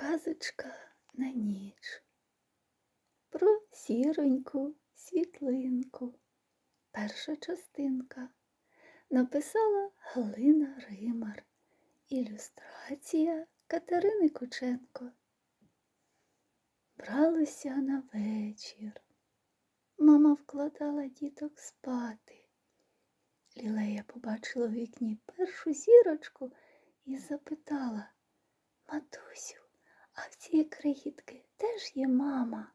Казочка на ніч. Про сіроньку світлинку. Перша частинка. Написала Галина Римар. Ілюстрація Катерини Кученко. Бралося на вечір. Мама вкладала діток спати. Лілея побачила в вікні першу зірочку і запитала Матусю, а в цієї крихітки теж є мама.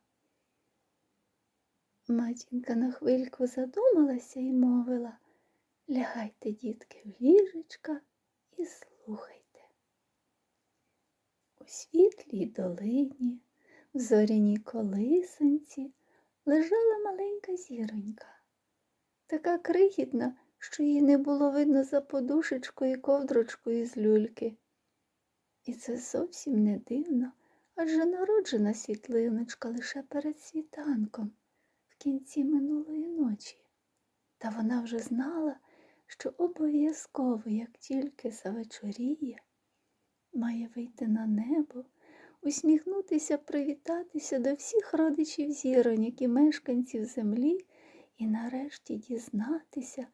Матінка на хвильку задумалася і мовила Лягайте, дітки, в ліжечка і слухайте. У світлій долині, в зоряній колисонці лежала маленька зіронька, така крихітна, що її не було видно за подушечкою і ковдрочкою з люльки. І це зовсім не дивно, адже народжена світлиночка лише перед світанком, в кінці минулої ночі. Та вона вже знала, що обов'язково, як тільки завечоріє, має вийти на небо, усміхнутися, привітатися до всіх родичів зіроньок і мешканців землі і нарешті дізнатися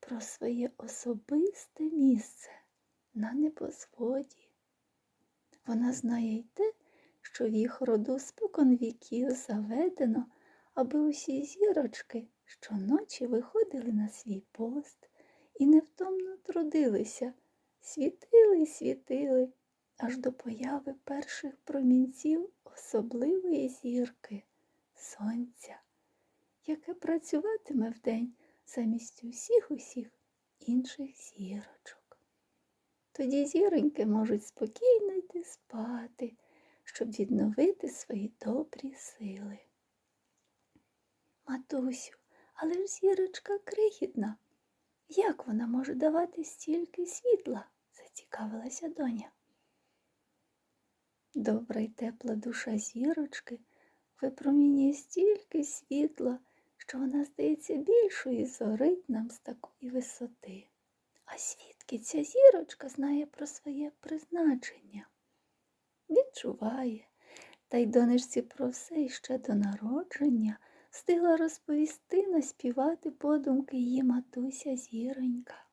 про своє особисте місце на небосводі. Вона знає й те, що в їх роду спокон віків заведено, аби усі зірочки щоночі виходили на свій пост і невтомно трудилися, світили й світили, аж до появи перших промінців особливої зірки сонця, яке працюватиме вдень замість усіх усіх інших зірочок. Тоді зіроньки можуть спокійно йти спати, щоб відновити свої добрі сили. Матусю, але ж зірочка крихітна. Як вона може давати стільки світла? зацікавилася доня. Добра й тепла душа зірочки випромінює стільки світла, що вона здається більшою зорить нам з такої висоти. А звідки ця зірочка знає про своє призначення? Відчуває, та й донечці про все іще до народження встигла розповісти, наспівати подумки її матуся зіронька.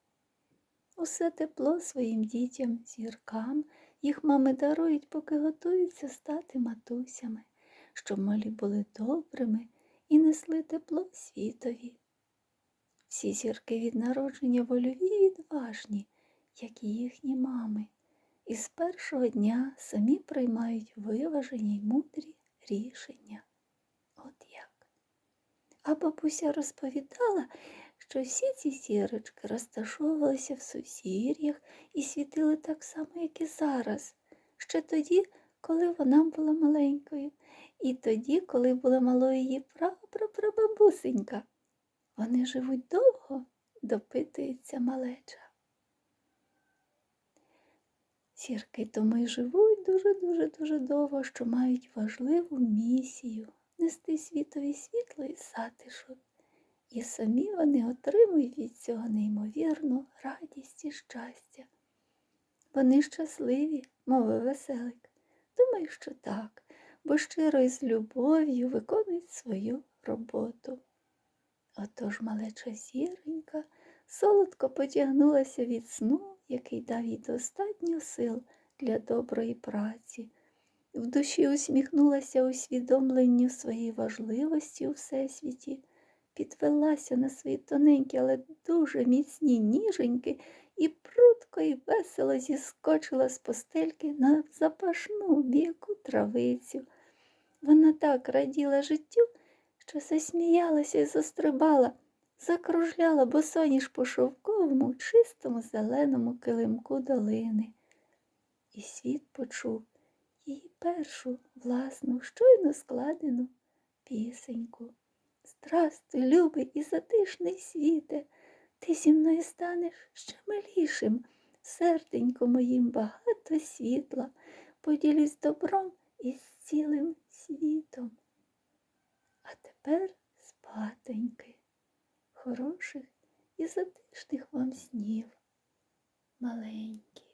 Усе тепло своїм дітям, зіркам, їх мами дарують, поки готуються стати матусями, щоб малі були добрими і несли тепло світові. Всі зірки від народження вольові і відважні, як і їхні мами, і з першого дня самі приймають виважені й мудрі рішення. От як. А бабуся розповідала, що всі ці зірочки розташовувалися в сусір'ях і світили так само, як і зараз, ще тоді, коли вона була маленькою, і тоді, коли була малою її прапрапрабабусенька. Вони живуть довго, допитується малеча. Сірки тому й живуть дуже-дуже дуже довго, що мають важливу місію нести світові світло і затишок. І самі вони отримують від цього неймовірну радість і щастя. Вони щасливі, мовив веселик. Думаю, що так, бо щиро і з любов'ю виконують свою роботу. Отож малеча зіронька солодко потягнулася від сну, який дав їй достатньо сил для доброї праці. В душі усміхнулася усвідомленню своєї важливості у всесвіті, підвелася на свої тоненькі, але дуже міцні ніженьки і прудко і весело зіскочила з постельки на запашну м'яку травицю. Вона так раділа життю що засміялася і застрибала, закружляла босоніж по шовковому, чистому зеленому килимку долини. І світ почув її першу власну, щойно складену пісеньку. Здрастуй, любий і затишний світе, ти зі мною станеш ще милішим, серденько моїм багато світла, поділюсь добром із цілим світом. Тепер спатоньки, хороших і затишних вам снів, маленькі.